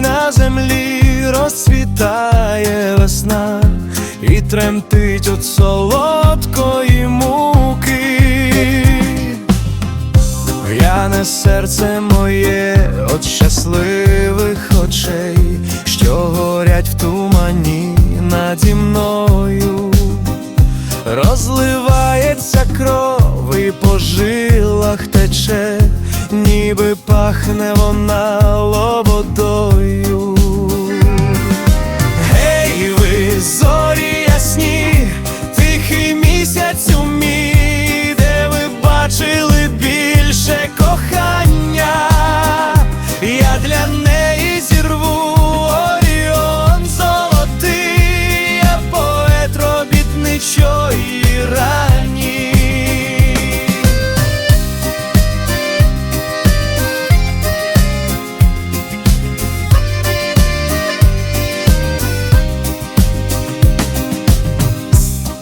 на землі розцвітає весна і тремтить от солодкої муки. В'яне серце моє от щасливих очей, що горять в тумані наді мною, розливається кров і по жилах тече, ніби пахне вона лободою.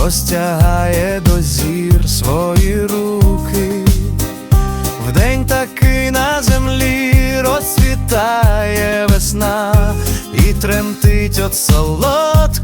простягає до зір свої руки. Вдень таки на землі розцвітає весна і тремтить от муки.